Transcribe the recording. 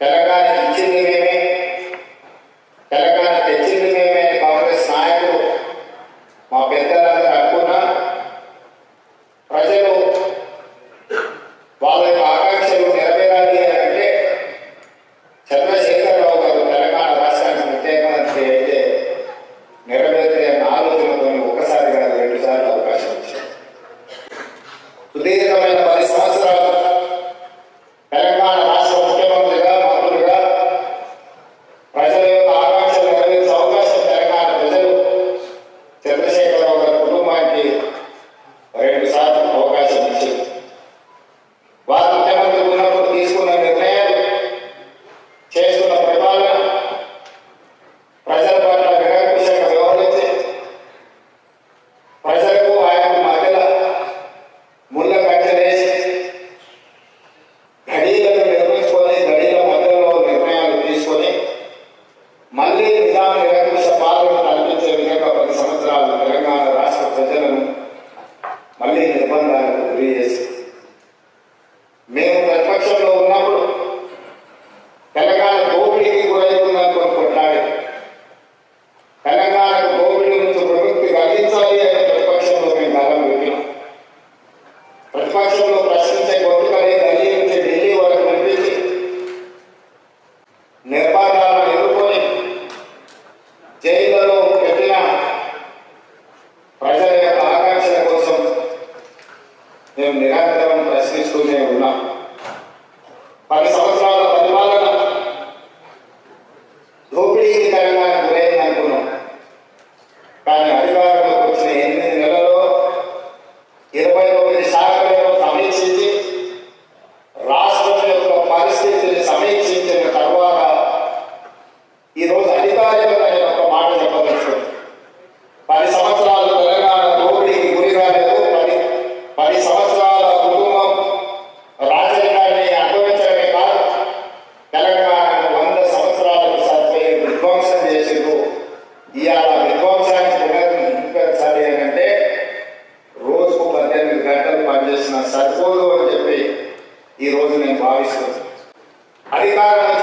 తెలంగాణ ఇచ్చింది మేమే. తెలంగాణ తెచ్చింది మేమే. అని కాంగ్రెస్ నాయకులు మా పెద్దలందరూ అనుకున్నా ప్రజలు వాళ్ళ యొక్క ఆకాంక్షలు నెరవేరాలి అని అంటే చంద్రశేఖరరావు గారు తెలంగాణ రాష్ట్రానికి ముఖ్యమంత్రి అయితే నెరవేర్తే అన్న ఆలోచనతో ఒకసారి కాదు రెండు అవకాశం ఇచ్చారు. సుదీర్ఘమైన మేము ప్రతిపక్షంలో ఉన్నప్పుడు తెలంగాణ దోపిడీకి గురవుతుందని కొట్లాడి. తెలంగాణ దోపిడీ నుంచి ప్రవృత్తి కలిగించాలి అనే ప్రతిపక్షంలో మేము కాలం పెట్టినాం. ప్రతిపక్షంలో ప్రశ్నించే గొంతుకని ఢిల్లీ నుంచి ఢిల్లీ వరకు పంపించి నిర్బంధాలను ఎదుర్కొని జైళ్ళలో పెట్టిన ప్రజల యొక్క ఆకాంక్షల కోసం మేము నిరంతరం సరిపోదు అని చెప్పి ఈరోజు నేను భావిస్తున్నాను. అధికారం